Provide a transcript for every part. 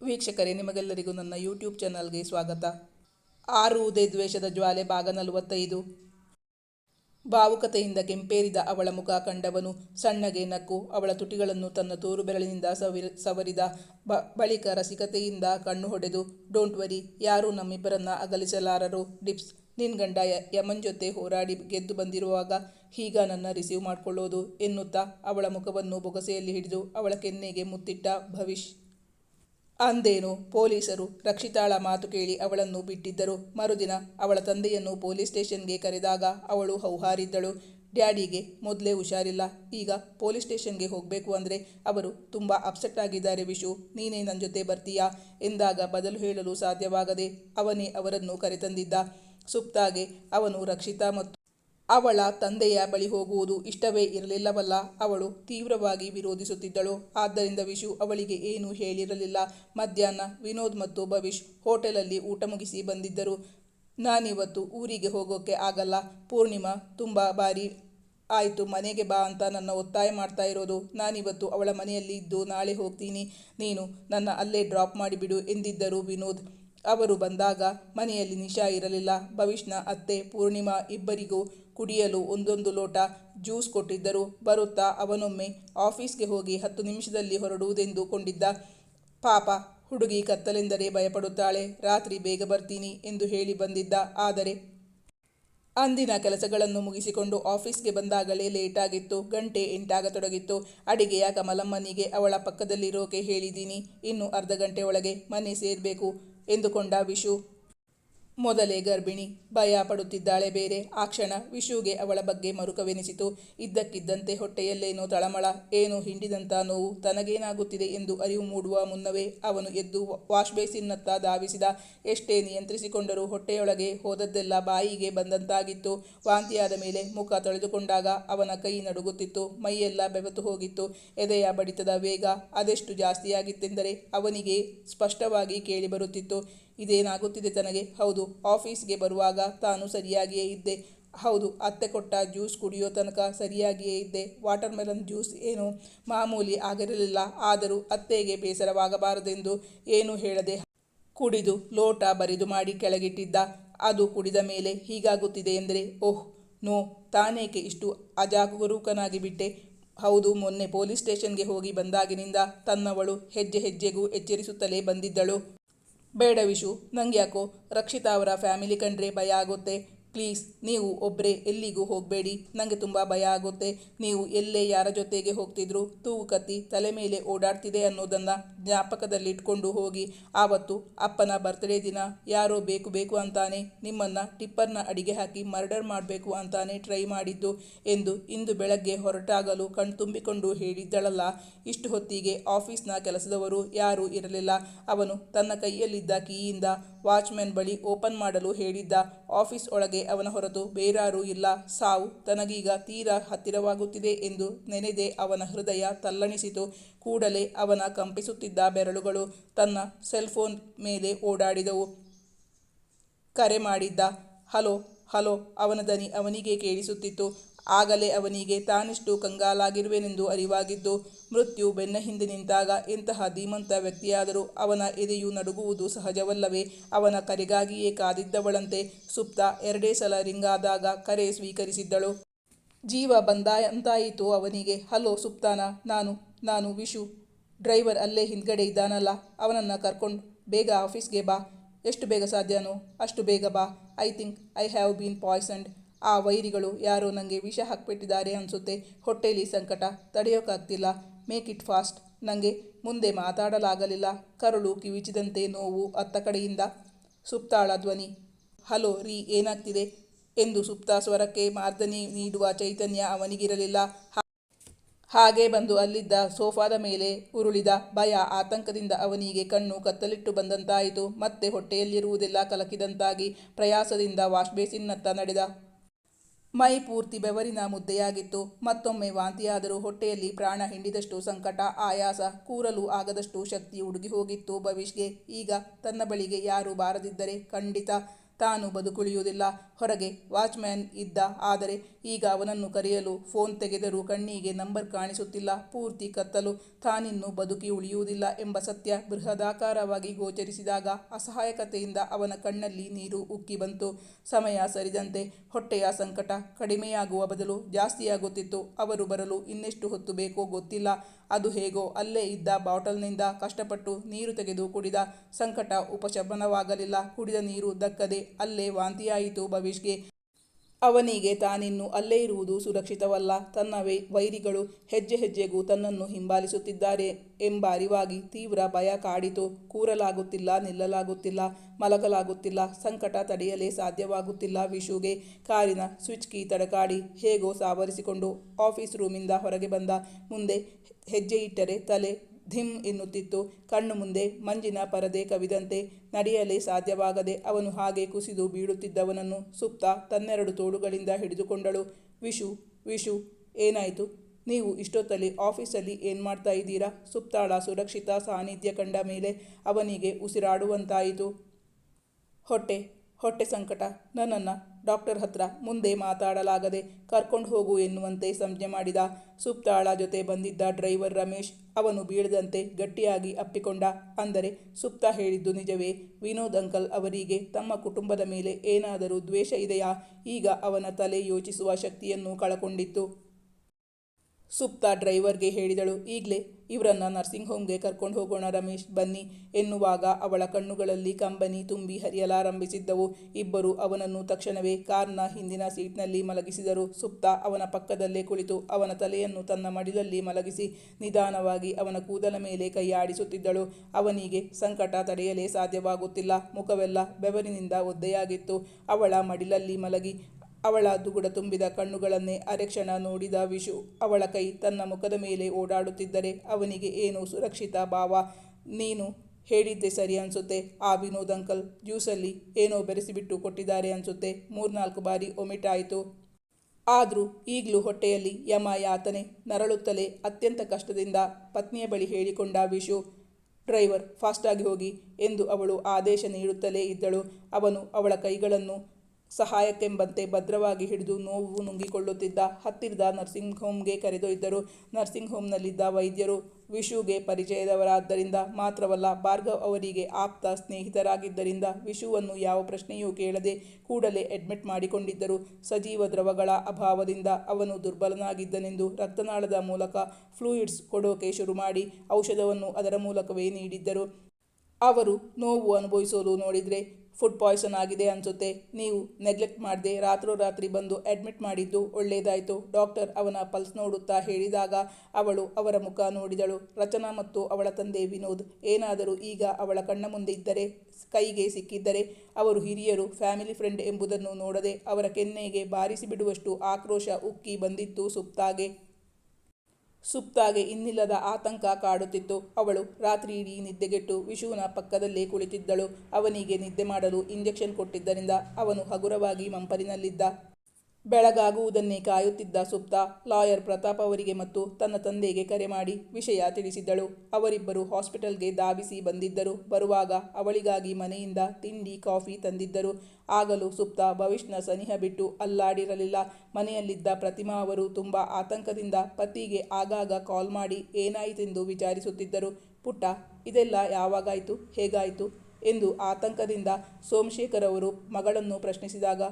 ವೀಕ್ಷಕರೇ, ನಿಮಗೆಲ್ಲರಿಗೂ ನನ್ನ ಯೂಟ್ಯೂಬ್ ಚಾನಲ್ಗೆ ಸ್ವಾಗತ. ಆರುವುದೇ ದ್ವೇಷದ ಜ್ವಾಲೆ, ಭಾಗ ನಲವತ್ತೈದು. ಭಾವುಕತೆಯಿಂದ ಕೆಂಪೇರಿದ ಅವಳ ಮುಖ ಕಂಡವನು ಸಣ್ಣಗೆ ನಕ್ಕು, ಅವಳ ತುಟಿಗಳನ್ನು ತನ್ನ ತೋರು ಬೆರಳಿನಿಂದ ಸವಿರ ಸವರಿದ. ಬ, ಬಳಿಕ ರಸಿಕತೆಯಿಂದ ಕಣ್ಣು ಹೊಡೆದು ಡೋಂಟ್ ವರಿ ಯಾರೂ ನಮ್ಮಿಬ್ಬರನ್ನ ಅಗಲಿಸಲಾರರು. ಡಿಪ್ಸ್ ನಿನ್ ಗಂಡ ಯಮನ್ ಜೊತೆ ಹೋರಾಡಿ ಗೆದ್ದು ಬಂದಿರುವಾಗ ಹೀಗ ನನ್ನ ರಿಸೀವ್ ಮಾಡಿಕೊಳ್ಳೋದು ಎನ್ನುತ್ತಾ ಅವಳ ಮುಖವನ್ನು ಬೊಗಸೆಯಲ್ಲಿ ಹಿಡಿದು ಅವಳ ಕೆನ್ನೆಗೆ ಮುತ್ತಿಟ್ಟ ಭವಿಷ್ ಅಂದೇನು? ಪೊಲೀಸರು ರಕ್ಷಿತಾಳ ಮಾತು ಕೇಳಿ ಅವಳನ್ನು ಬಿಟ್ಟಿದ್ದರು. ಮರುದಿನ ಅವಳ ತಂದೆಯನ್ನು ಪೊಲೀಸ್ ಸ್ಟೇಷನ್ಗೆ ಕರೆದಾಗ ಅವಳು ಹೌಹಾರಿದ್ದಳು. ಡ್ಯಾಡಿಗೆ ಮೊದಲೇ ಹುಷಾರಿಲ್ಲ. ಈಗ ಪೊಲೀಸ್ ಸ್ಟೇಷನ್ಗೆ ಹೋಗಬೇಕು ಅಂದರೆ ಅವರು ತುಂಬ ಅಪ್ಸೆಟ್ ಆಗಿದ್ದಾರೆ ವಿಶು. ನೀನೇ ನನ್ನ ಜೊತೆ ಬರ್ತೀಯಾ? ಎಂದಾಗ ಬದಲು ಹೇಳಲು ಸಾಧ್ಯವಾಗದೆ ಅವನೇ ಅವರನ್ನು ಕರೆತಂದಿದ್ದ. ಸುಪ್ತಾಗೆ ಅವನು ರಕ್ಷಿತಾ ಮತ್ತು ಅವಳ ತಂದೆಯ ಬಳಿ ಹೋಗುವುದು ಇಷ್ಟವೇ ಇರಲಿಲ್ಲವಲ್ಲ. ಅವಳು ತೀವ್ರವಾಗಿ ವಿರೋಧಿಸುತ್ತಿದ್ದಳು. ಆದ್ದರಿಂದ ವಿಶು ಅವಳಿಗೆ ಏನೂ ಹೇಳಿರಲಿಲ್ಲ. ಮಧ್ಯಾಹ್ನ ವಿನೋದ್ ಮತ್ತು ಭವಿಷ್ ಹೋಟೆಲಲ್ಲಿ ಊಟ ಮುಗಿಸಿ ಬಂದಿದ್ದರು. ನಾನಿವತ್ತು ಊರಿಗೆ ಹೋಗೋಕ್ಕೆ ಆಗಲ್ಲ. ಪೂರ್ಣಿಮಾ ತುಂಬ ಬಾರಿ ಆಯಿತು, ಮನೆಗೆ ಬಾ ಅಂತ ನನ್ನ ಒತ್ತಾಯ ಮಾಡ್ತಾ ಇರೋದು. ನಾನಿವತ್ತು ಅವಳ ಮನೆಯಲ್ಲಿ ಇದ್ದು ನಾಳೆ ಹೋಗ್ತೀನಿ. ನೀನು ನನ್ನ ಅಲ್ಲೇ ಡ್ರಾಪ್ ಮಾಡಿಬಿಡು ಎಂದಿದ್ದರು ವಿನೋದ್. ಅವರು ಬಂದಾಗ ಮನೆಯಲ್ಲಿ ನಿಶಾ ಇರಲಿಲ್ಲ. ಭವಿಷ್ಣ ಅತ್ತೆ, ಪೂರ್ಣಿಮಾ ಇಬ್ಬರಿಗೂ ಕುಡಿಯಲು ಒಂದೊಂದು ಲೋಟ ಜ್ಯೂಸ್ ಕೊಟ್ಟಿದ್ದರು. ಬರುತ್ತಾ ಅವನೊಮ್ಮೆ ಆಫೀಸ್ಗೆ ಹೋಗಿ ಹತ್ತು ನಿಮಿಷದಲ್ಲಿ ಹೊರಡುವುದೆಂದು ಕೊಂಡಿದ್ದ ಪಾಪ ಹುಡುಗಿ ಕತ್ತಲೆಂದರೆ ಭಯಪಡುತ್ತಾಳೆ. ರಾತ್ರಿ ಬೇಗ ಬರ್ತೀನಿ ಎಂದು ಹೇಳಿ ಬಂದಿದ್ದ. ಆದರೆ ಅಂದಿನ ಕೆಲಸಗಳನ್ನು ಮುಗಿಸಿಕೊಂಡು ಆಫೀಸ್ಗೆ ಬಂದಾಗಲೇ ಲೇಟಾಗಿತ್ತು. ಗಂಟೆ ಎಂಟಾಗತೊಡಗಿತ್ತು. ಅಡಿಗೆಯ ಕಮಲಮ್ಮನಿಗೆ ಅವಳ ಪಕ್ಕದಲ್ಲಿರೋಕೆ ಹೇಳಿದ್ದೀನಿ. ಇನ್ನು ಅರ್ಧ ಗಂಟೆ ಒಳಗೆ ಮನೆ ಸೇರಬೇಕು. ಎಂದುಕೊಂಡ ವಿಶು ಮೊದಲೇ ಗರ್ಭಿಣಿ. ಭಯ ಪಡುತ್ತಿದ್ದಾಳೆ ಬೇರೆ. ಆ ಕ್ಷಣ ವಿಶುಗೆ ಅವಳ ಬಗ್ಗೆ ಮರುಕವೆನಿಸಿತು. ಇದ್ದಕ್ಕಿದ್ದಂತೆ ಹೊಟ್ಟೆಯಲ್ಲೇನೋ ತಳಮಳ. ಏನೋ ಹಿಂಡಿದಂಥ ನೋವು ತನಗೇನಾಗುತ್ತಿದೆ ಎಂದು ಅರಿವು ಮೂಡುವ ಮುನ್ನವೇ ಅವನು ಎದ್ದು ವಾಶ್ ಬೇಸಿನ್ನತ್ತ ಧಾವಿಸಿದ. ಎಷ್ಟೇ ನಿಯಂತ್ರಿಸಿಕೊಂಡರೂ ಹೊಟ್ಟೆಯೊಳಗೆ ಹೋದದ್ದೆಲ್ಲ ಬಾಯಿಗೆ ಬಂದಂತಾಗಿತ್ತು. ವಾಂತಿಯಾದ ಮೇಲೆ ಮುಖ ತೊಳೆದುಕೊಂಡಾಗ ಅವನ ಕೈ ನಡುಗುತ್ತಿತ್ತು. ಮೈಯೆಲ್ಲ ಬೆವತು ಹೋಗಿತ್ತು. ಎದೆಯ ಬಡಿತದ ವೇಗ ಅದೆಷ್ಟು ಜಾಸ್ತಿಯಾಗಿತ್ತೆಂದರೆ ಅವನಿಗೆ ಸ್ಪಷ್ಟವಾಗಿ ಕೇಳಿಬರುತ್ತಿತ್ತು ಇದೇನಾಗುತ್ತಿದೆ ತನಗೆ? ಹೌದು ಆಫೀಸ್ಗೆ ಬರುವಾಗ ತಾನು ಸರಿಯಾಗಿಯೇ ಇದ್ದೆ. ಹೌದು, ಅತ್ತೆ ಕೊಟ್ಟ ಜ್ಯೂಸ್ ಕುಡಿಯೋ ತನಕ ಸರಿಯಾಗಿಯೇ ಇದ್ದೆ. ವಾಟರ್ ಮೆಲನ್ ಜ್ಯೂಸ್ ಏನು ಮಾಮೂಲಿ ಆಗಿರಲಿಲ್ಲ. ಆದರೂ ಅತ್ತೆಗೆ ಬೇಸರವಾಗಬಾರದೆಂದು ಏನೂ ಹೇಳದೆ ಕುಡಿದು ಲೋಟ ಬರಿದು ಮಾಡಿ ಕೆಳಗಿಟ್ಟಿದ್ದ. ಅದು ಕುಡಿದ ಮೇಲೆ ಹೀಗಾಗುತ್ತಿದೆ ಎಂದರೆ, ಓಹ್, ನೋ, ತಾನೇಕೆ ಇಷ್ಟು ಅಜಾಗರೂಕನಾಗಿ ಬಿಟ್ಟೆ? ಹೌದು, ಮೊನ್ನೆ ಪೊಲೀಸ್ ಸ್ಟೇಷನ್ಗೆ ಹೋಗಿ ಬಂದಾಗಿನಿಂದ ತನ್ನವಳು ಹೆಜ್ಜೆ ಹೆಜ್ಜೆಗೂ ಎಚ್ಚರಿಸುತ್ತಲೇ ಬಂದಿದ್ದಳು. ಬೇಡ ವಿಶು ನಂಗೆ ಯಾಕೋ ರಕ್ಷಿತಾ ಅವರ ಫ್ಯಾಮಿಲಿ ಕಂಡ್ರೆ ಭಯ ಆಗುತ್ತೆ. ಪ್ಲೀಸ್, ನೀವು ಒಬ್ಬರೇ ಎಲ್ಲಿಗೂ ಹೋಗಬೇಡಿ. ನನಗೆ ತುಂಬ ಭಯ ಆಗುತ್ತೆ. ನೀವು ಎಲ್ಲೇ ಯಾರ ಜೊತೆಗೆ ಹೋಗ್ತಿದ್ರು ತೂಗು ಕತ್ತಿ ತಲೆ ಮೇಲೆ ಓಡಾಡ್ತಿದೆ ಅನ್ನೋದನ್ನು ಜ್ಞಾಪಕದಲ್ಲಿಟ್ಕೊಂಡು ಹೋಗಿ. ಆವತ್ತು ಅಪ್ಪನ ಬರ್ತ್ಡೇ ದಿನ, ಯಾರೋ ಬೇಕು ಬೇಕು ಅಂತಾನೆ ನಿಮ್ಮನ್ನು ಟಿಪ್ಪರ್ನ ಅಡಿಗೆ ಹಾಕಿ ಮರ್ಡರ್ ಮಾಡಬೇಕು ಅಂತಾನೆ ಟ್ರೈ ಮಾಡಿದ್ದು ಎಂದು ಇಂದು ಬೆಳಗ್ಗೆ ಹೊರಟಾಗಲು ಕಣ್ತುಂಬಿಕೊಂಡು ಹೇಳಿದ್ದಳಲ್ಲ. ಇಷ್ಟು ಹೊತ್ತಿಗೆ ಆಫೀಸ್ನ ಕೆಲಸದವರು ಯಾರೂ ಇರಲಿಲ್ಲ. ಅವನು ತನ್ನ ಕೈಯಲ್ಲಿದ್ದ ಕೀಯಿಂದ ವಾಚ್ಮ್ಯಾನ್ ಬಳಿ ಓಪನ್ ಮಾಡಲು ಹೇಳಿದ್ದ. ಆಫೀಸ್ ಒಳಗೆ ಅವನ ಹೊರತು ಬೇರಾರೂ ಇಲ್ಲ. ಸಾವು ತನಗೀಗ ತೀರಾ ಹತ್ತಿರವಾಗುತ್ತಿದೆ ಎಂದು ನೆನೆದೇ ಅವನ ಹೃದಯ ತಲ್ಲಣಿಸಿತು. ಕೂಡಲೇ ಅವನ ಕಂಪಿಸುತ್ತಿದ್ದ ಬೆರಳುಗಳು ತನ್ನ ಸೆಲ್ಫೋನ್ ಮೇಲೆ ಓಡಾಡಿದವು. ಕರೆ ಮಾಡಿದ್ದ, ಹಲೋ ಹಲೋ, ಅವನ ದನಿ ಅವನಿಗೆ ಕೇಳಿಸುತ್ತಿತ್ತು. ಆಗಲೇ ಅವನಿಗೆ ತಾನಿಷ್ಟು ಕಂಗಾಲಾಗಿರುವೆನೆಂದು ಅರಿವಾಗಿದ್ದು ಮೃತ್ಯು ಬೆನ್ನ ಹಿಂದೆ ನಿಂತಾಗ ಇಂತಹ ಧೀಮಂತ ವ್ಯಕ್ತಿಯಾದರೂ ಅವನ ಎದೆಯು ನಡುಗುವುದು ಸಹಜವಲ್ಲವೇ? ಅವನ ಕರೆಗಾಗಿಯೇ ಕಾದಿದ್ದವಳಂತೆ ಸುಪ್ತ ಎರಡೇ ಸಲ ರಿಂಗಾದಾಗ ಕರೆ ಸ್ವೀಕರಿಸಿದ್ದಳು. ಜೀವ ಬಂದಾಯಂತಾಯಿತು ಅವನಿಗೆ. ಹಲೋ ಸುಪ್ತಾನ, ನಾನು ನಾನು ವಿಶು. ಡ್ರೈವರ್ ಅಲ್ಲೇ ಹಿಂದ್ಗಡೆ ಇದ್ದಾನಲ್ಲ, ಅವನನ್ನು ಕರ್ಕೊಂಡು ಬೇಗ ಆಫೀಸ್ಗೆ ಬಾ. ಎಷ್ಟು ಬೇಗ ಸಾಧ್ಯನೋ ಅಷ್ಟು ಬೇಗ ಬಾ. I think I have been poisoned. ಆ ವೈರಿಗಳು ಯಾರೋ ನನಗೆ ವಿಷ ಹಾಕ್ಬಿಟ್ಟಿದ್ದಾರೆ ಅನಿಸುತ್ತೆ. ಹೊಟ್ಟೆಲಿ ಸಂಕಟ ತಡೆಯೋಕ್ಕಾಗ್ತಿಲ್ಲ ಮೇಕ್ ಇಟ್ ಫಾಸ್ಟ್ ನನಗೆ ಮುಂದೆ ಮಾತಾಡಲಾಗಲಿಲ್ಲ. ಕರುಳು ಕಿವಿಚಿದಂತೆ ನೋವು ಅತ್ತ ಕಡೆಯಿಂದ. ಸುಪ್ತಾಳ ಧ್ವನಿ. ಹಲೋ ರೀ, ಏನಾಗ್ತಿದೆ? ಎಂದು ಸುಪ್ತ ಸ್ವರಕ್ಕೆ ಮಾರ್ದನಿ ನೀಡುವ ಚೈತನ್ಯ ಅವನಿಗಿರಲಿಲ್ಲ. ಹಾಗೆ ಬಂದು ಅಲ್ಲಿದ್ದ ಸೋಫಾದ ಮೇಲೆ ಉರುಳಿದ ಭಯ ಆತಂಕದಿಂದ ಅವನಿಗೆ ಕಣ್ಣು ಕತ್ತಲಿಟ್ಟು ಬಂದಂತಾಯಿತು. ಮತ್ತೆ ಹೊಟ್ಟೆಯಲ್ಲಿರುವುದೆಲ್ಲ ಕಲಕಿದಂತಾಗಿ ಪ್ರಯಾಸದಿಂದ ವಾಶ್ಬೇಸಿನ್ನತ್ತ ನಡೆದ. ಮೈ ಪೂರ್ತಿ ಬೆವರಿನ ಮುದ್ದೆಯಾಗಿತ್ತು. ಮತ್ತೊಮ್ಮೆ ವಾಂತಿಯಾದರೂ ಹೊಟ್ಟೆಯಲ್ಲಿ ಪ್ರಾಣ ಹಿಂಡಿದಷ್ಟು ಸಂಕಟ, ಆಯಾಸ, ಕೂರಲು ಆಗದಷ್ಟು ಶಕ್ತಿ ಉಡುಗಿ ಹೋಗಿತ್ತು ಭವಿಷ್ಗೆ. ಈಗ ತನ್ನ ಬಳಿಗೆ ಯಾರು ಬಾರದಿದ್ದರೆ ಖಂಡಿತ ತಾನು ಬದುಕುಳಿಯುವುದಿಲ್ಲ. ಹೊರಗೆ ವಾಚ್ಮ್ಯಾನ್ ಇದ್ದ. ಆದರೆ ಈಗ ಅವನನ್ನು ಕರೆಯಲು ಫೋನ್ ತೆಗೆದರೂ ಕಣ್ಣಿಗೆ ನಂಬರ್ ಕಾಣಿಸುತ್ತಿಲ್ಲ. ಪೂರ್ತಿ ಕತ್ತಲು. ತಾನಿನ್ನು ಬದುಕಿ ಉಳಿಯುವುದಿಲ್ಲ ಎಂಬ ಸತ್ಯ ಬೃಹದಾಕಾರವಾಗಿ ಗೋಚರಿಸಿದಾಗ ಅಸಹಾಯಕತೆಯಿಂದ ಅವನ ಕಣ್ಣಲ್ಲಿ ನೀರು ಉಕ್ಕಿ ಬಂತು. ಸಮಯ ಸರಿದಂತೆ ಹೊಟ್ಟೆಯ ಸಂಕಟ ಕಡಿಮೆಯಾಗುವ ಬದಲು ಜಾಸ್ತಿಯಾಗುತ್ತಿತ್ತು. ಅವರು ಬರಲು ಇನ್ನೆಷ್ಟು ಹೊತ್ತು ಬೇಕೋ ಗೊತ್ತಿಲ್ಲ. ಅದು ಹೇಗೋ ಅಲ್ಲೇ ಇದ್ದ ಬಾಟಲ್ನಿಂದ ಕಷ್ಟಪಟ್ಟು ನೀರು ತೆಗೆದು ಕುಡಿದ. ಸಂಕಟ ಉಪಶಮನವಾಗಲಿಲ್ಲ. ಕುಡಿದ ನೀರು ದಕ್ಕದೆ ಅಲ್ಲೇ ವಾಂತಿಯಾಯಿತು ಭವಿಷ್ಗೆ. ಅವನಿಗೆ ತಾನಿನ್ನು ಅಲ್ಲೇ ಇರುವುದು ಸುರಕ್ಷಿತವಲ್ಲ. ತನ್ನ ವೈರಿಗಳು ಹೆಜ್ಜೆ ಹೆಜ್ಜೆಗೂ ತನ್ನನ್ನು ಹಿಂಬಾಲಿಸುತ್ತಿದ್ದಾರೆ ಎಂಬ ಅರಿವಾಗಿ ತೀವ್ರ ಭಯ ಕಾಡಿತು. ಕೂರಲಾಗುತ್ತಿಲ್ಲ, ನಿಲ್ಲಲಾಗುತ್ತಿಲ್ಲ, ಮಲಗಲಾಗುತ್ತಿಲ್ಲ, ಸಂಕಟ ತಡೆಯಲೇ ಸಾಧ್ಯವಾಗುತ್ತಿಲ್ಲ ವಿಶುಗೆ. ಕಾರಿನ ಸ್ವಿಚ್ ಕೀ ತಡಕಾಡಿ ಹೇಗೋ ಸಾವರಿಸಿಕೊಂಡು ಆಫೀಸ್ ರೂಮಿಂದ ಹೊರಗೆ ಬಂದ. ಮುಂದೆ ಹೆಜ್ಜೆ ಇಟ್ಟರೆ ತಲೆ ಧಿಮ್ ಎನ್ನುತ್ತಿತ್ತು ಕಣ್ಣು ಮುಂದೆ ಮಂಜಿನ ಪರದೆ ಕವಿದಂತೆ ನಡೆಯಲೇ ಸಾಧ್ಯವಾಗದೆ ಅವನು ಹಾಗೆ ಕುಸಿದು ಬೀಳುತ್ತಿದ್ದವನನ್ನು ಸುಪ್ತ ತನ್ನೆರಡು ತೋಳುಗಳಿಂದ ಹಿಡಿದುಕೊಂಡಳು. ವಿಶು ವಿಶು, ಏನಾಯಿತು? ನೀವು ಇಷ್ಟೊತ್ತಲ್ಲಿ ಆಫೀಸಲ್ಲಿ ಏನು ಮಾಡ್ತಾ ಇದ್ದೀರಾ? ಸುಪ್ತಾಳ ಸುರಕ್ಷಿತ ಸಾನ್ನಿಧ್ಯ ಕಂಡ ಮೇಲೆ ಅವನಿಗೆ ಉಸಿರಾಡುವಂತಾಯಿತು. ಹೊಟ್ಟೆ ಹೊಟ್ಟೆ ಸಂಕಟ. ನನ್ನನ್ನು ಡಾಕ್ಟರ್ ಹತ್ರ ಮುಂದೆ ಮಾತಾಡಲಾಗದೆ ಕರ್ಕೊಂಡು ಹೋಗು ಎನ್ನುವಂತೆ ಸಂಜ್ಞೆ ಮಾಡಿದ ಸುಪ್ತಾಳ ಜೊತೆ ಬಂದಿದ್ದ ಡ್ರೈವರ್ ರಮೇಶ್ ಅವನು ಬೀಳದಂತೆ ಗಟ್ಟಿಯಾಗಿ ಅಪ್ಪಿಕೊಂಡ. ಅಂದರೆ ಸುಪ್ತ ಹೇಳಿದ್ದು ನಿಜವೇ? ವಿನೋದ್ ಅಂಕಲ್ ಅವರಿಗೆ ತಮ್ಮ ಕುಟುಂಬದ ಮೇಲೆ ಏನಾದರೂ ದ್ವೇಷ ಇದೆಯಾ? ಈಗ ಅವನ ತಲೆ ಯೋಚಿಸುವ ಶಕ್ತಿಯನ್ನು ಕಳಕೊಂಡಿತ್ತು. ಸುಪ್ತ ಡ್ರೈವರ್ಗೆ ಹೇಳಿದಳು. ಈಗಲೇ ಇವರನ್ನ ನರ್ಸಿಂಗ್ ಹೋಮ್ಗೆ ಕರ್ಕೊಂಡು ಹೋಗೋಣ ರಮೇಶ್, ಬನ್ನಿ ಎನ್ನುವಾಗ ಅವಳ ಕಣ್ಣುಗಳಲ್ಲಿ ಕಂಬನಿ ತುಂಬಿ ಹರಿಯಲಾರಂಭಿಸಿದ್ದವು. ಇಬ್ಬರು ಅವನನ್ನು ತಕ್ಷಣವೇ ಕಾರ್ನ ಹಿಂದಿನ ಸೀಟ್ನಲ್ಲಿ ಮಲಗಿಸಿದರು. ಸುಪ್ತ ಅವನ ಪಕ್ಕದಲ್ಲೇ ಕುಳಿತು ಅವನ ತಲೆಯನ್ನು ತನ್ನ ಮಡಿಲಲ್ಲಿ ಮಲಗಿಸಿ ನಿಧಾನವಾಗಿ ಅವನ ಕೂದಲ ಮೇಲೆ ಕೈಯಾಡಿಸುತ್ತಿದ್ದಳು. ಅವನಿಗೆ ಸಂಕಟ ತಡೆಯಲೇ ಸಾಧ್ಯವಾಗುತ್ತಿಲ್ಲ. ಮುಖವೆಲ್ಲ ಬೆವರಿನಿಂದ ಒದ್ದೆಯಾಗಿತ್ತು. ಅವಳ ಮಡಿಲಲ್ಲಿ ಮಲಗಿ ಅವಳ ದುಗುಡ ತುಂಬಿದ ಕಣ್ಣುಗಳನ್ನೇ ಅರೆಕ್ಷಣ ನೋಡಿದ ವಿಶು. ಅವಳ ಕೈ ತನ್ನ ಮುಖದ ಮೇಲೆ ಓಡಾಡುತ್ತಿದ್ದರೆ ಅವನಿಗೆ ಏನು ಸುರಕ್ಷಿತ ಭಾವ. ನೀನು ಹೇಳಿದ್ದೆ ಸರಿ ಅನ್ಸುತ್ತೆ. ಆ ವಿನೋದ್ ಅಂಕಲ್ ಜ್ಯೂಸಲ್ಲಿ ಏನೋ ಬೆರೆಸಿಬಿಟ್ಟು ಕೊಟ್ಟಿದ್ದಾರೆ ಅನ್ಸುತ್ತೆ. ಮೂರ್ನಾಲ್ಕು ಬಾರಿ ಒಮಿಟ್ ಆಯಿತು ಆದರೂ ಈಗಲೂ ಹೊಟ್ಟೆಯಲ್ಲಿ ಯಮ ಯಾತನೆ ನರಳುತ್ತಲೇ ಅತ್ಯಂತ ಕಷ್ಟದಿಂದ ಪತ್ನಿಯ ಬಳಿ ಹೇಳಿಕೊಂಡ ವಿಶು, ಡ್ರೈವರ್, ಫಾಸ್ಟಾಗಿ ಹೋಗಿ ಎಂದು ಅವಳು ಆದೇಶ ನೀಡುತ್ತಲೇ ಇದ್ದಳು. ಅವನು ಅವಳ ಕೈಗಳನ್ನು ಸಹಾಯಕ್ಕೆಂಬಂತೆ ಭದ್ರವಾಗಿ ಹಿಡಿದು ನೋವು ನುಂಗಿಕೊಳ್ಳುತ್ತಿದ್ದ ಹತ್ತಿರದ ನರ್ಸಿಂಗ್ ಹೋಮ್ಗೆ ಕರೆದೊಯ್ದರು. ನರ್ಸಿಂಗ್ ಹೋಮ್ನಲ್ಲಿದ್ದ ವೈದ್ಯರು ವಿಶುಗೆ ಪರಿಚಯದವರಾದ್ದರಿಂದ ಮಾತ್ರವಲ್ಲ ಭಾರ್ಗವ್ ಅವರಿಗೆ ಆಪ್ತ ಸ್ನೇಹಿತರಾಗಿದ್ದರಿಂದ ವಿಶುವನ್ನು ಯಾವ ಪ್ರಶ್ನೆಯೂ ಕೇಳದೆ ಕೂಡಲೇ ಅಡ್ಮಿಟ್ ಮಾಡಿಕೊಂಡಿದ್ದರು. ಸಜೀವ ದ್ರವಗಳ ಅಭಾವದಿಂದ ಅವನು ದುರ್ಬಲನಾಗಿದ್ದನೆಂದು ರಕ್ತನಾಳದ ಮೂಲಕ ಫ್ಲೂಯಿಡ್ಸ್ ಕೊಡೋಕೆ ಶುರು ಮಾಡಿ ಔಷಧವನ್ನು ಅದರ ಮೂಲಕವೇ ನೀಡಿದ್ದರು. ಅವರು ನೋವು ಅನುಭವಿಸೋದು ನೋಡಿದರೆ ಫುಡ್ ಪಾಯ್ಸನ್ ಆಗಿದೆ ಅನಿಸುತ್ತೆ. ನೀವು ನೆಗ್ಲೆಕ್ಟ್ ಮಾಡದೆ ರಾತ್ರೋರಾತ್ರಿ ಬಂದು ಅಡ್ಮಿಟ್ ಮಾಡಿದ್ದು ಒಳ್ಳೆಯದಾಯಿತು ಡಾಕ್ಟರ್ ಅವನ ಪಲ್ಸ್ ನೋಡುತ್ತಾ ಹೇಳಿದಾಗ ಅವಳು ಅವರ ಮುಖ ನೋಡಿದಳು. ರಚನಾ ಮತ್ತು ಅವಳ ತಂದೆ ವಿನೋದ್, ಏನಾದರೂ ಈಗ ಅವಳ ಕಣ್ಣ ಮುಂದೆ ಇದ್ದರೆ ಕೈಗೆ ಸಿಕ್ಕಿದ್ದರೆ ಅವರು ಹಿರಿಯರು ಫ್ಯಾಮಿಲಿ ಫ್ರೆಂಡ್ ಎಂಬುದನ್ನು ನೋಡದೆ ಅವರ ಕೆನ್ನೆಗೆ ಬಾರಿಸಿ ಬಿಡುವಷ್ಟು ಆಕ್ರೋಶ ಉಕ್ಕಿ ಬಂದಿತ್ತು ಸುಪ್ತಾಗೆ. ಸುಪ್ತಾಗೆ ಇನ್ನಿಲ್ಲದ ಆತಂಕ ಕಾಡುತ್ತಿತ್ತು. ಅವಳು ರಾತ್ರಿ ಇಡೀ ನಿದ್ದೆಗೆಟ್ಟು ವಿಷುವಿನ ಪಕ್ಕದಲ್ಲೇ ಕುಳಿತಿದ್ದಳು. ಅವನಿಗೆ ನಿದ್ದೆ ಮಾಡಲು ಇಂಜೆಕ್ಷನ್ ಕೊಟ್ಟಿದ್ದರಿಂದ ಅವನು ಹಗುರವಾಗಿ ಮಂಪರಿನಲ್ಲಿದ್ದ ಬೆಳಗಾಗುವುದನ್ನೇ ಕಾಯುತ್ತಿದ್ದ ಸುಪ್ತ, ಲಾಯರ್ ಪ್ರತಾಪ್ ಅವರಿಗೆ ಮತ್ತು ತನ್ನ ತಂದೆಗೆ ಕರೆ ಮಾಡಿ ವಿಷಯ ತಿಳಿಸಿದ್ದಳು. ಅವರಿಬ್ಬರು ಹಾಸ್ಪಿಟಲ್ಗೆ ಧಾವಿಸಿ ಬಂದಿದ್ದರು. ಬರುವಾಗ ಅವಳಿಗಾಗಿ ಮನೆಯಿಂದ ತಿಂಡಿ, ಕಾಫಿ ತಂದಿದ್ದರು. ಆಗಲೂ ಸುಪ್ತ ಭವಿಷ್ಯನ ಸನಿಹ ಬಿಟ್ಟು ಅಲ್ಲಾಡಿರಲಿಲ್ಲ. ಮನೆಯಲ್ಲಿದ್ದ ಪ್ರತಿಮಾ ಅವರು ತುಂಬ ಆತಂಕದಿಂದ ಪತಿಗೆ ಆಗಾಗ ಕಾಲ್ ಮಾಡಿ ಏನಾಯಿತೆಂದು ವಿಚಾರಿಸುತ್ತಿದ್ದರು. ಪುಟ್ಟ, ಇದೆಲ್ಲ ಯಾವಾಗಾಯಿತು? ಹೇಗಾಯಿತು? ಎಂದು ಆತಂಕದಿಂದ ಸೋಮಶೇಖರ್ ಅವರು ಮಗಳನ್ನು ಪ್ರಶ್ನಿಸಿದಾಗ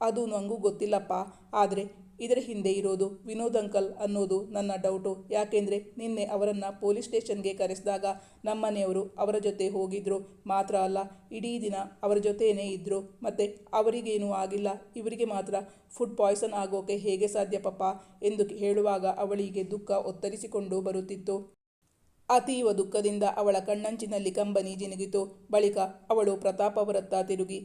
ಅದು ನನಗೂ ಗೊತ್ತಿಲ್ಲಪ್ಪ. ಆದರೆ ಇದರ ಹಿಂದೆ ಇರೋದು ವಿನೋದ್ ಅಂಕಲ್ ಅನ್ನೋದು ನನ್ನ ಡೌಟು. ಯಾಕೆಂದರೆ ನಿನ್ನೆ ಅವರನ್ನು ಪೊಲೀಸ್ ಸ್ಟೇಷನ್ಗೆ ಕರೆಸಿದಾಗ ನಮ್ಮನೆಯವರು ಅವರ ಜೊತೆ ಹೋಗಿದ್ರು. ಮಾತ್ರ ಅಲ್ಲ, ಇಡೀ ದಿನ ಅವರ ಜೊತೆಯೇ ಇದ್ದರು ಮತ್ತು ಅವರಿಗೇನೂ ಆಗಿಲ್ಲ. ಇವರಿಗೆ ಮಾತ್ರ ಫುಡ್ ಪಾಯ್ಸನ್ ಆಗೋಕೆ ಹೇಗೆ ಸಾಧ್ಯ ಪಪ್ಪ ಎಂದು ಹೇಳುವಾಗ ಅವಳಿಗೆ ದುಃಖ ಒತ್ತರಿಸಿಕೊಂಡು ಬರುತ್ತಿತ್ತು. ಅತೀವ ದುಃಖದಿಂದ ಅವಳ ಕಣ್ಣಂಚಿನಲ್ಲಿ ಕಂಬನಿ ಜಿನುಗಿತು ಬಳಿಕ ಅವಳು ಪ್ರತಾಪ್ ಅವರತ್ತ ತಿರುಗಿ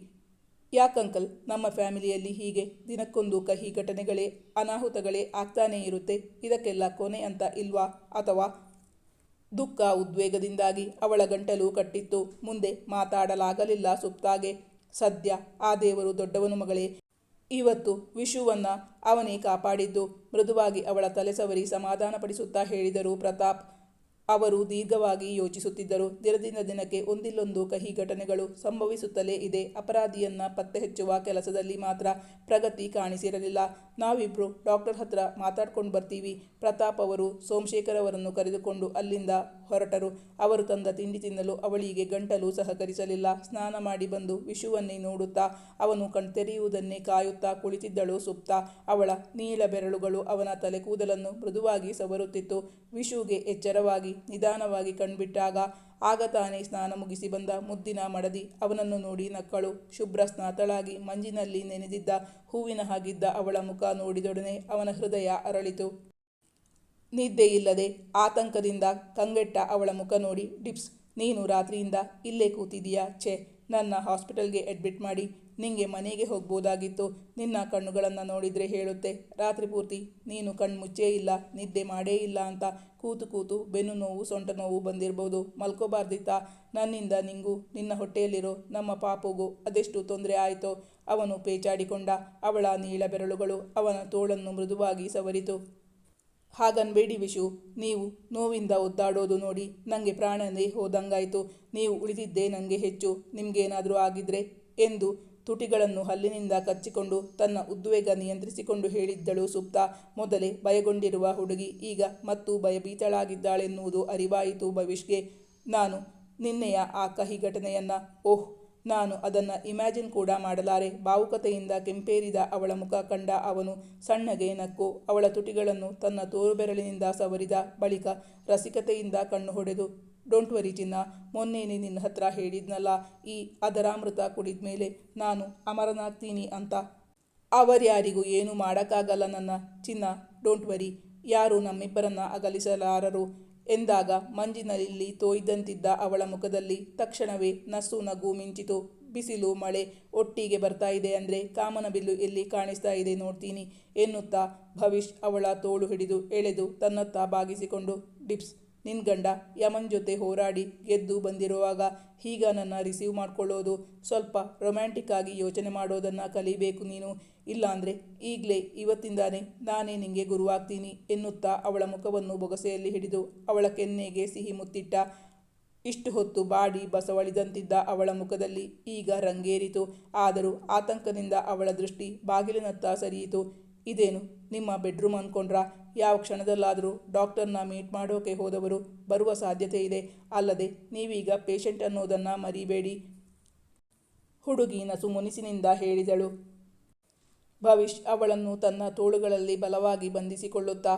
ಯಾಕಂಕಲ್ ನಮ್ಮ ಫ್ಯಾಮಿಲಿಯಲ್ಲಿ ಹೀಗೆ. ದಿನಕ್ಕೊಂದು ಕಹಿ ಘಟನೆಗಳೇ, ಅನಾಹುತಗಳೇ ಆಗ್ತಾನೇ ಇರುತ್ತೆ. ಇದಕ್ಕೆಲ್ಲ ಕೊನೆ ಅಂತ ಇಲ್ವಾ? ಅಥವಾ ದುಃಖ ಉದ್ವೇಗದಿಂದಾಗಿ ಅವಳ ಗಂಟಲು ಕಟ್ಟಿತ್ತು. ಮುಂದೆ ಮಾತಾಡಲಾಗಲಿಲ್ಲ ಸುಪ್ತಾಗೆ. ಸದ್ಯ ಆ ದೇವರು ದೊಡ್ಡವನು ಮಗಳೇ. ಇವತ್ತು ವಿಶುವನ್ನ ಅವನೇ ಕಾಪಾಡಿದ್ದು. ಮೃದುವಾಗಿ ಅವಳ ತಲೆ ಸವರಿ ಸಮಾಧಾನಪಡಿಸುತ್ತಾ ಹೇಳಿದರು ಪ್ರತಾಪ್. ಅವರು ದೀರ್ಘವಾಗಿ ಯೋಚಿಸುತ್ತಿದ್ದರು. ದಿನದಿಂದ ದಿನಕ್ಕೆ ಒಂದಿಲ್ಲೊಂದು ಕಹಿ ಘಟನೆಗಳು ಸಂಭವಿಸುತ್ತಲೇ ಇದೆ. ಅಪರಾಧಿಯನ್ನ ಪತ್ತೆ ಹಚ್ಚುವ ಕೆಲಸದಲ್ಲಿ ಮಾತ್ರ ಪ್ರಗತಿ ಕಾಣಿಸಿರಲಿಲ್ಲ. ನಾವಿಬ್ರು ಡಾಕ್ಟರ್ ಹತ್ರ ಮಾತಾಡ್ಕೊಂಡು ಬರ್ತೀವಿ. ಪ್ರತಾಪ್ ಅವರು ಸೋಮಶೇಖರ್ ಅವರನ್ನು ಕರೆದುಕೊಂಡು ಅಲ್ಲಿಂದ ಹೊರಟರು. ಅವರು ತಂದ ತಿಂಡಿ ತಿನ್ನಲು ಅವಳಿಗೆ ಗಂಟಲು ಸಹಕರಿಸಲಿಲ್ಲ. ಸ್ನಾನ ಮಾಡಿ ಬಂದು ವಿಷುವನ್ನೇ ನೋಡುತ್ತಾ, ಅವನು ಕಣ್ತೆರೆಯುವುದನ್ನೇ ಕಾಯುತ್ತಾ ಕುಳಿತಿದ್ದಳು ಸುಪ್ತ. ಅವಳ ನೀಳ ಬೆರಳುಗಳು ಅವನ ತಲೆ ಕೂದಲನ್ನು ಮೃದುವಾಗಿ ಸವರುತ್ತಿತ್ತು. ವಿಷುಗೆ ಎಚ್ಚರವಾಗಿ ನಿಧಾನವಾಗಿ ಕಣ್ಬಿಟ್ಟಾಗ ಆಗ ತಾನೇ ಸ್ನಾನ ಮುಗಿಸಿ ಬಂದ ಮುದ್ದಿನ ಮಡದಿ ಅವನನ್ನು ನೋಡಿ ನಕ್ಕಳು. ಶುಭ್ರ ಸ್ನಾತಳಾಗಿ ಮಂಜಿನಲ್ಲಿ ನೆನೆದಿದ್ದ ಹೂವಿನ ಹಾಗಿದ್ದ ಅವಳ ಮುಖ ನೋಡಿದೊಡನೆ ಅವನ ಹೃದಯ ಅರಳಿತು. ನಿದ್ದೆಯಿಲ್ಲದೆ ಆತಂಕದಿಂದ ಕಂಗೆಟ್ಟ ಅವಳ ಮುಖ ನೋಡಿ ಡಿಪ್ಸ್, ನೀನು ರಾತ್ರಿಯಿಂದ ಇಲ್ಲೇ ಕೂತಿದೀಯಾ ಛೆ ನನ್ನ ಹಾಸ್ಪಿಟಲ್ಗೆ ಅಡ್ಮಿಟ್ ಮಾಡಿ ನಿಂಗೆ ಮನೆಗೆ ಹೋಗ್ಬೋದಾಗಿತ್ತು. ನಿನ್ನ ಕಣ್ಣುಗಳನ್ನು ನೋಡಿದರೆ ಹೇಳುತ್ತೆ, ರಾತ್ರಿ ಪೂರ್ತಿ ನೀನು ಕಣ್ಮುಚ್ಚೇ ಇಲ್ಲ, ನಿದ್ದೆ ಮಾಡೇ ಇಲ್ಲ ಅಂತ ಕೂತು ಕೂತು ಬೆನ್ನು ನೋವು, ಸೊಂಟ ನೋವು ಬಂದಿರ್ಬೋದು. ಮಲ್ಕೋಬಾರ್ದಿತ್ತಾ? ನನ್ನಿಂದ ನಿಂಗೂ, ನಿನ್ನ ಹೊಟ್ಟೆಯಲ್ಲಿರೋ ನಮ್ಮ ಪಾಪುಗೂ ಅದೆಷ್ಟು ತೊಂದರೆ ಆಯಿತೋ? ಅವನು ಪೇಚಾಡಿಕೊಂಡ, ಅವಳ ನೀಳ ಬೆರಳುಗಳು ಅವನ ತೋಳನ್ನು ಮೃದುವಾಗಿ ಸವರಿತು. ಹಾಗನ್ಬೇಡಿ ವಿಶು, ನೀವು ನೋವಿಂದ ಒದ್ದಾಡೋದು ನೋಡಿ ನನಗೆ ಪ್ರಾಣನೇ ಹೋದಂಗಾಯಿತು ನೀವು ಉಳಿದಿದ್ದೇ ನನಗೆ ಹೆಚ್ಚು, ನಿಮಗೇನಾದರೂ ಆಗಿದ್ರೆ ಎಂದು ತುಟಿಗಳನ್ನು ಹಲ್ಲಿನಿಂದ ಕಚ್ಚಿಕೊಂಡು ತನ್ನ ಉದ್ವೇಗ ನಿಯಂತ್ರಿಸಿಕೊಂಡು ಹೇಳಿದ್ದಳು ಸುಪ್ತ. ಮೊದಲೇ ಭಯಗೊಂಡಿರುವ ಹುಡುಗಿ, ಈಗ ಮತ್ತು ಭಯಭೀತಳಾಗಿದ್ದಾಳೆನ್ನುವುದು ಅರಿವಾಯಿತು ಭವಿಷ್ಗೆ. ನಾನು ನಿನ್ನೆಯ ಆ ಕಹಿ ಘಟನೆಯನ್ನು, ಓಹ್ ನಾನು ಅದನ್ನು ಇಮ್ಯಾಜಿನ್ ಕೂಡ ಮಾಡಲಾರೆ. ಭಾವುಕತೆಯಿಂದ ಕೆಂಪೇರಿದ ಅವಳ ಮುಖ ಕಂಡ ಅವನು ಸಣ್ಣಗೆ ನಕ್ಕು. ಅವಳ ತುಟಿಗಳನ್ನು ತನ್ನ ತೋರುಬೆರಳಿನಿಂದ ಸವರಿದ ಬಳಿಕ ರಸಿಕತೆಯಿಂದ ಕಣ್ಣು ಹೊಡೆದು, ಡೋಂಟ್ ವರಿ ಚಿನ್ನ ಮೊನ್ನೇನೆ ನಿನ್ನ ಹತ್ರ ಹೇಳಿದ್ನಲ್ಲ, ಈ ಅದರಾಮೃತ ಕುಡಿದ ಮೇಲೆ ನಾನು ಅಮರನಾಗ್ತೀನಿ ಅಂತ. ಅವರ್ಯಾರಿಗೂ ಏನೂ ಮಾಡೋಕ್ಕಾಗಲ್ಲ ನನ್ನ ಚಿನ್ನ, ಡೋಂಟ್ ವರಿ. ಯಾರು ನಮ್ಮಿಬ್ಬರನ್ನ ಅಗಲಿಸಲಾರರು? ಎಂದಾಗ ಮಂಜಿನಲ್ಲಿ ತೋಯ್ದಂತಿದ್ದ ಅವಳ ಮುಖದಲ್ಲಿ ತಕ್ಷಣವೇ ನಸು ನಗು ಮಿಂಚಿತು. ಬಿಸಿಲು, ಮಳೆ ಒಟ್ಟಿಗೆ ಬರ್ತಾ ಇದೆ ಅಂದರೆ ಕಾಮನಬಿಲ್ಲು ಎಲ್ಲಿ ಕಾಣಿಸ್ತಾ ಇದೆ ನೋಡ್ತೀನಿ ಎನ್ನುತ್ತಾ ಭವಿಷ್ ಅವಳ ತೋಳು ಹಿಡಿದು ಎಳೆದು ತನ್ನತ್ತ ಬಾಗಿಸಿಕೊಂಡು, ಡಿಪ್ಸ್ ನಿನ್ ಗಂಡ ಯಮನ್ ಜೊತೆ ಹೋರಾಡಿ ಗೆದ್ದು ಬಂದಿರುವಾಗ ಹೀಗ ನನ್ನ ರಿಸೀವ್ ಮಾಡ್ಕೊಳ್ಳೋದು ಸ್ವಲ್ಪ ರೊಮ್ಯಾಂಟಿಕ್ ಆಗಿ ಯೋಚನೆ ಮಾಡೋದನ್ನು ಕಲಿಬೇಕು ನೀನು. ಇಲ್ಲಾಂದರೆ ಈಗಲೇ ಇವತ್ತಿಂದಾನೇ ನಾನೇ ನಿಂಗೆ ಗುರುವಾಗ್ತೀನಿ ಎನ್ನುತ್ತಾ ಅವಳ ಮುಖವನ್ನು ಬೊಗಸೆಯಲ್ಲಿ ಹಿಡಿದು ಅವಳ ಕೆನ್ನೆಗೆ ಸಿಹಿ ಮುತ್ತಿಟ್ಟ ಇಷ್ಟು ಹೊತ್ತು ಬಾಡಿ ಬಸವಳಿದಂತಿದ್ದ ಅವಳ ಮುಖದಲ್ಲಿ ಈಗ ರಂಗೇರಿತು. ಆದರೂ ಆತಂಕದಿಂದ ಅವಳ ದೃಷ್ಟಿ ಬಾಗಿಲಿನತ್ತ ಸರಿಯಿತು. ಇದೇನು? ನಿಮ್ಮ ಬೆಡ್ರೂಮ್ ಅಂದ್ಕೊಂಡ್ರ ಯಾವ ಕ್ಷಣದಲ್ಲಾದರೂ ಡಾಕ್ಟರ್ನ ಮೀಟ್ ಮಾಡೋಕೆ ಹೋದವರು ಬರುವ ಸಾಧ್ಯತೆ ಇದೆ. ಅಲ್ಲದೆ, ನೀವೀಗ ಪೇಷಂಟ್ ಅನ್ನೋದನ್ನು ಮರಿಬೇಡಿ. ಹುಡುಗಿ ನಸು ಮುನಿಸಿನಿಂದ ಹೇಳಿದಳು. ಭವಿಷ್ ಅವಳನ್ನು ತನ್ನ ತೋಳುಗಳಲ್ಲಿ ಬಲವಾಗಿ ಬಂಧಿಸಿಕೊಳ್ಳುತ್ತಾ,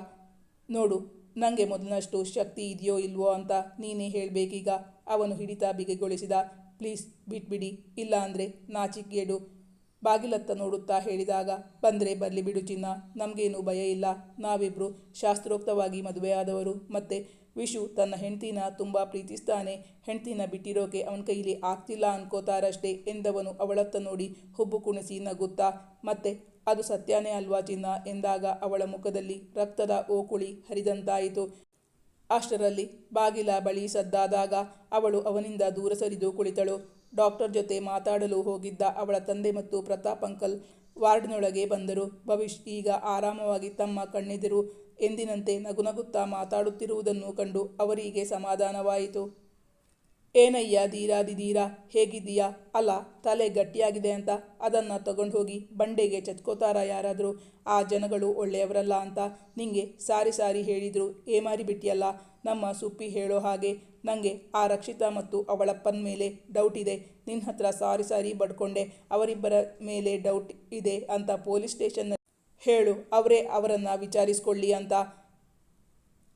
ನೋಡು ನನಗೆ ಮೊದಲಷ್ಟು ಶಕ್ತಿ ಇದೆಯೋ ಇಲ್ವೋ ಅಂತ ನೀನೇ ಹೇಳಬೇಕೀಗ. ಅವನು ಹಿಡಿತ ಬಿಗಿಗೊಳಿಸಿದ, ಪ್ಲೀಸ್, ಬಿಟ್ಬಿಡಿ. ಇಲ್ಲ ಅಂದರೆ ನಾಚಿಕೇಡು ಬಾಗಿಲತ್ತ ನೋಡುತ್ತಾ ಹೇಳಿದಾಗ, ಬಂದರೆ ಬರಲಿ ಬಿಡು ಚಿನ್ನ, ನಮಗೇನು ಭಯ ಇಲ್ಲ. ನಾವಿಬ್ಬರು ಶಾಸ್ತ್ರೋಕ್ತವಾಗಿ ಮದುವೆಯಾದವರು. ಮತ್ತೆ ವಿಶು ತನ್ನ ಹೆಂಡ್ತಿನ ತುಂಬ ಪ್ರೀತಿಸ್ತಾನೆ. ಹೆಂಡ್ತಿನ ಬಿಟ್ಟಿರೋಕೆ ಅವನ ಕೈಲಿ ಆಗ್ತಿಲ್ಲ ಅನ್ಕೋತಾರಷ್ಟೇ ಎಂದವನು ಅವಳತ್ತ ನೋಡಿ ಹುಬ್ಬು ಕುಣಿಸಿ ನಗುತ್ತಾ, ಮತ್ತೆ ಅದು ಸತ್ಯನೇ ಅಲ್ವಾ ಚಿನ್ನ? ಎಂದಾಗ ಅವಳ ಮುಖದಲ್ಲಿ ರಕ್ತದ ಓಕುಳಿ ಹರಿದಂತಾಯಿತು. ಅಷ್ಟರಲ್ಲಿ ಬಾಗಿಲ ಬಳಿ ಸದ್ದಾದಾಗ ಅವಳು ಅವನಿಂದ ದೂರ ಸರಿದು ಕುಳಿತಳು. ಡಾಕ್ಟರ್ ಜೊತೆ ಮಾತಾಡಲು ಹೋಗಿದ್ದ ಅವಳ ತಂದೆ ಮತ್ತು ಪ್ರತಾಪ್ ಅಂಕಲ್ ವಾರ್ಡ್ನೊಳಗೆ ಬಂದರು. ಭವಿಷ್ ಈಗ ಆರಾಮವಾಗಿ ತಮ್ಮ ಕಣ್ಣೆದಿರು ಎಂದಿನಂತೆ ನಗುನಗುತ್ತಾ ಮಾತಾಡುತ್ತಿರುವುದನ್ನು ಕಂಡು ಅವರಿಗೆ ಸಮಾಧಾನವಾಯಿತು. ಏನಯ್ಯ ದೀರಾ ಹೇಗಿದ್ದೀಯಾ? ಅಲ್ಲ, ತಲೆ ಗಟ್ಟಿಯಾಗಿದೆ ಅಂತ. ಅದನ್ನು ತಗೊಂಡು ಹೋಗಿ ಬಂಡೆಗೆ ಚಚ್ಕೋತಾರ ಯಾರಾದರೂ? ಆ ಜನಗಳು ಒಳ್ಳೆಯವರಲ್ಲ ಅಂತ ನಿಂಗೆ ಸಾರಿ ಸಾರಿ ಹೇಳಿದರು. ಏಮಾರಿ ಬಿಟ್ಟಿಯಲ್ಲ? ನಮ್ಮ ಸುಪ್ಪಿ ಹೇಳೋ ಹಾಗೆ. ನನಗೆ ಆ ರಕ್ಷಿತಾ ಮತ್ತು ಅವಳಪ್ಪನ ಮೇಲೆ ಡೌಟ್ ಇದೆ. ನಿನ್ನ ಹತ್ರ ಸಾರಿ ಸಾರಿ ಬಡ್ಕೊಂಡೆ. ಅವರಿಬ್ಬರ ಮೇಲೆ ಡೌಟ್ ಇದೆ ಅಂತ ಪೊಲೀಸ್ ಸ್ಟೇಷನ್ ಹೇಳು. ಅವರೇ ಅವರನ್ನು ವಿಚಾರಿಸ್ಕೊಳ್ಳಿ ಅಂತ.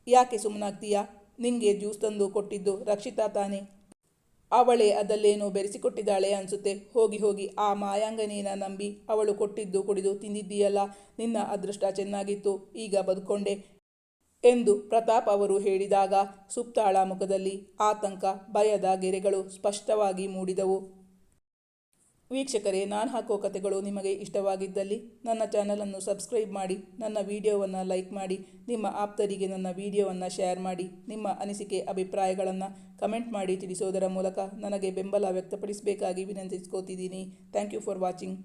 ಯಾಕೆ ಸುಮ್ಮನಾಗ್ತೀಯಾ ನಿಂಗೆ ಜ್ಯೂಸ್ ತಂದು ಕೊಟ್ಟಿದ್ದು ರಕ್ಷಿತಾ ತಾನೇ. ಅವಳೇ ಅದಲ್ಲೇನೋ ಬೆರೆಸಿಕೊಟ್ಟಿದ್ದಾಳೆ ಅನಿಸುತ್ತೆ. ಹೋಗಿ ಹೋಗಿ, ಆ ಮಾಯಾಂಗನೇನ ನಂಬಿ ಅವಳು ಕೊಟ್ಟಿದ್ದು ಕುಡಿದು ತಿಂದಿದ್ದೀಯಲ್ಲ, ನಿನ್ನ ಅದೃಷ್ಟ ಚೆನ್ನಾಗಿತ್ತು, ಈಗ ಬದುಕೊಂಡೆ ಎಂದು ಪ್ರತಾಪ್ ಅವರು ಹೇಳಿದಾಗ ಸುಪ್ತಾಳ ಮುಖದಲ್ಲಿ ಆತಂಕ, ಭಯದ ಗೆರೆಗಳು ಸ್ಪಷ್ಟವಾಗಿ ಮೂಡಿದವು. ವೀಕ್ಷಕರೇ, ನಾನು ಹಾಕೋ ಕಥೆಗಳು ನಿಮಗೆ ಇಷ್ಟವಾಗಿದ್ದಲ್ಲಿ ನನ್ನ ಚಾನಲನ್ನು ಸಬ್ಸ್ಕ್ರೈಬ್ ಮಾಡಿ, ನನ್ನ ವಿಡಿಯೋವನ್ನು ಲೈಕ್ ಮಾಡಿ, ನಿಮ್ಮ ಆಪ್ತರಿಗೆ ನನ್ನ ವಿಡಿಯೋವನ್ನು ಶೇರ್ ಮಾಡಿ, ನಿಮ್ಮ ಅನಿಸಿಕೆ, ಅಭಿಪ್ರಾಯಗಳನ್ನು ಕಮೆಂಟ್ ಮಾಡಿ ತಿಳಿಸೋದರ ಮೂಲಕ ನನಗೆ ಬೆಂಬಲ ವ್ಯಕ್ತಪಡಿಸಬೇಕಾಗಿ ವಿನಂತಿಸ್ಕೋತಿದ್ದೀನಿ. Thank you for watching.